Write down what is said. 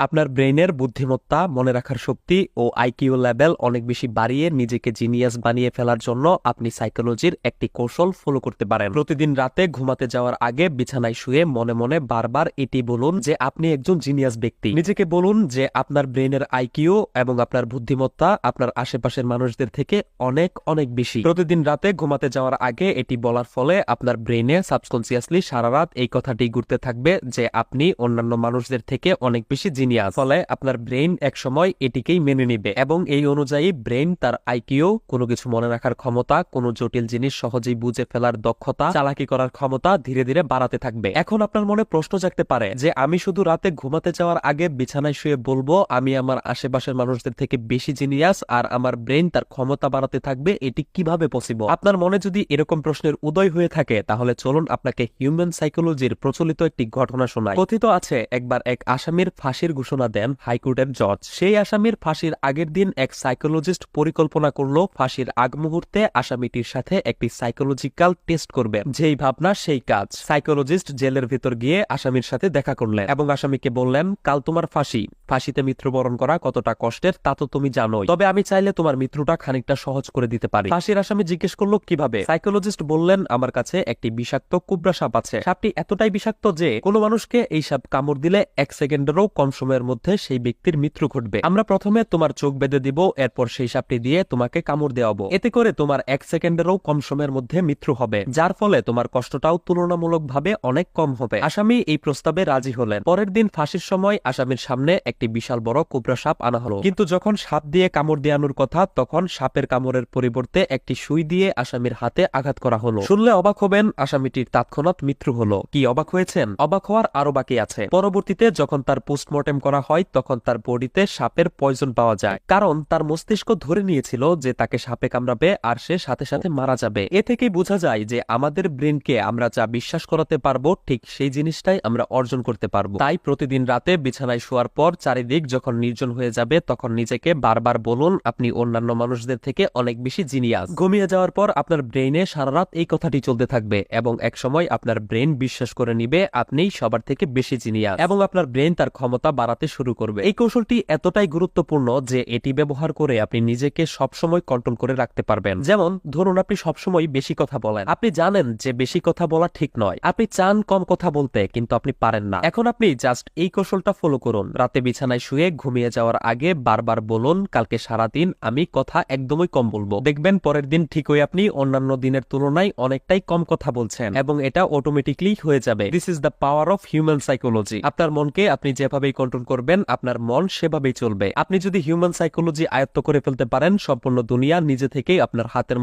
আপনার ব্রেইনের বুদ্ধিমত্তা, মনে রাখার শক্তি ও আইকিউ লেভেল অনেক বেশি বাড়িয়ে নিজেকে জিনিয়াস বানিয়ে ফেলার জন্য আপনি সাইকোলজির একটি কৌশল ফলো করতে পারেন। প্রতিদিন রাতে ঘুমাতে যাওয়ার আগে বিছানায় শুয়ে মনে মনে বারবার এটি বলুন যে আপনি একজন জিনিয়াস ব্যক্তি। নিজেকে বলুন যে আপনার ব্রেইনের আইকিউ এবং আপনার বুদ্ধিমত্তা আপনার আশেপাশের মানুষদের থেকে অনেক অনেক বেশি। প্রতিদিন রাতে ঘুমাতে যাওয়ার আগে এটি বলার ফলে আপনার ব্রেইনে সাবকনসিয়াসলি সারা রাত এই কথাটি ঘুরতে থাকবে যে আপনি অন্যান্য মানুষদের থেকে অনেক বেশি জিনিয়াস ফলে আপনার ব্রেইন এক সময় এটিকেই মেনে নিবে এবং এই অনুযায়ী ব্রেইন তার আইকিউ, কোনো কিছু মনে রাখার ক্ষমতা, কোনো জটিল জিনিস সহজেই বুঝে ফেলার দক্ষতা, চালাকি করার ক্ষমতা ধীরে ধীরে বাড়াতে থাকবে। এখন আপনার মনে প্রশ্ন জাগতে পারে যে, আমি শুধু রাতে ঘুমাতে যাওয়ার আগে বিছানায় শুয়ে বলব, আমি আমার আশেপাশের মানুষদের থেকে বেশি জিনিয়াস আর আমার ব্রেইন তার ক্ষমতা বাড়াতে থাকবে, এটি কীভাবে পসিবল আপনার মনে যদি এরকম প্রশ্নের উদয় হয়ে থাকে, তাহলে চলুন আপনাকে হিউম্যান সাইকোলজির প্রচলিত একটি ঘটনা শোনায় কথিত আছে, একবার এক আসামির ফাঁসির ঘোষণা দেন হাইকোর্টের জজ। সেই আসামির ফাঁসির আগের দিন এক সাইকোলজিস্ট পরিকল্পনা করল ফাঁসির আগ মুহূর্তে আসামিটির সাথে একটি সাইকোলজিক্যাল টেস্ট করবেন যেই ভাবনা, সেই কাজ। সাইকোলজিস্ট জেলের ভেতর গিয়ে আসামির সাথে দেখা করলেন এবং আসামিকে বললেন, কাল তোমার ফাঁসি। ফাঁসিতে মৃত্যুবরণ করা কতটা কষ্টের তা তো তুমি জানোই। তবে আমি চাইলে তোমার মৃত্যুটা খানিকটা সহজ করে দিতে পারি। ফাঁসির আসামি জিজ্ঞেস করল, কীভাবে? সাইকোলজিস্ট বললেন, আমার কাছে একটি বিষাক্ত কুবরা সাপ আছে। সাপটি এতটাই বিষাক্ত যে, কোনো মানুষকে এই সাপ কামড় দিলে এক সেকেন্ডেরও কম সময়ের মধ্যে সেই ব্যক্তির মৃত্যু ঘটবে। আমরা প্রথমে তোমার চোখ বেঁধে দিব, এরপর সেই সাপটি দিয়ে তোমাকে কামড় দেওয়াবো। এতে করে তোমার এক সেকেন্ডেরও কম সময়ের মধ্যে মৃত্যু হবে, যার ফলে তোমার কষ্টটাও তুলনামূলকভাবে অনেক কম হবে। আসামি এই প্রস্তাবে রাজি হলেন। পরের দিন ফাঁসির সময় আসামির সামনে একটি বিশাল বড় কুবরা সাপ আনা হলো। কিন্তু যখন সাপ দিয়ে কামড় দেওয়ানোর কথা, তখন সাপের কামড়ের পরিবর্তে একটি সুই দিয়ে আসামির হাতে আঘাত করা হলো। শুনলে অবাক হবেন, আসামিটির তাৎক্ষণাৎ মৃত্যু হলো। কি অবাক হয়েছেন? অবাক হওয়ার আরও বাকি আছে। পরবর্তীতে যখন তার পোস্টমর্টেম করা হয় তখন তার বডিতে সাপের পয়জন পাওয়া যায়। কারণ তার মস্তিষ্ক ধরে নিয়েছিল যে তাকে সাপে কামড়াবে আর সে সাথে সাথে মারা যাবে। এ থেকেই বোঝা যায় যে আমাদের ব্রেনকে আমরা যা বিশ্বাস করাতে পারব, ঠিক সেই জিনিসটাই আমরা অর্জন করতে পারব। তাই প্রতিদিন রাতে বিছানায় শোয়ার পর চারিদিক যখন নির্জন হয়ে যাবে, তখন নিজেকে বারবার বলুন, আপনি অন্যান্য মানুষদের থেকে অনেক বেশি জিনিয়াস ঘুমিয়ে যাওয়ার পর আপনার ব্রেইনে সারা রাত এই কথাটি চলতে থাকবে এবং এক সময় আপনার ব্রেন বিশ্বাস করে নিবে আপনি সবার থেকে বেশি জিনিয়াস এবং আপনার ব্রেন তার ক্ষমতা বাড়াতে শুরু করবে। এই কৌশলটি এতটাই গুরুত্বপূর্ণ যে এটি ব্যবহার করে আপনি নিজেকে সবসময় কন্ট্রোল করে রাখতে পারবেন। যেমন, ধরুন আপনি সবসময় বেশি কথা বলেন। আপনি জানেন যে বেশি কথা বলা ঠিক নয়। আপনি চান কম কথা বলতে, কিন্তু আপনি পারেন না। এখন আপনি জাস্ট এই কৌশলটা ফলো করুন। রাতে বিছানায় শুয়ে ঘুমিয়ে যাওয়ার আগে বারবার বলুন, কালকে সারাদিন আমি কথা একদমই কম বলব। দেখবেন পরের দিন ঠিকই আপনি অন্যান্য দিনের তুলনায় অনেকটাই কম কথা বলছেন এবং এটা অটোমেটিকলি হয়ে যাবে। This is the power of human psychology আপনার মনকে আপনি যেভাবেই কন্ট্রোল করবেন, আপনার মন সেভাবেই চলবে। আপনি যদি হিউম্যান সাইকোলজি আয়ত্ত করে ফেলতে পারেন, সম্পূর্ণ দুনিয়া নিজে থেকেই আপনার হাতের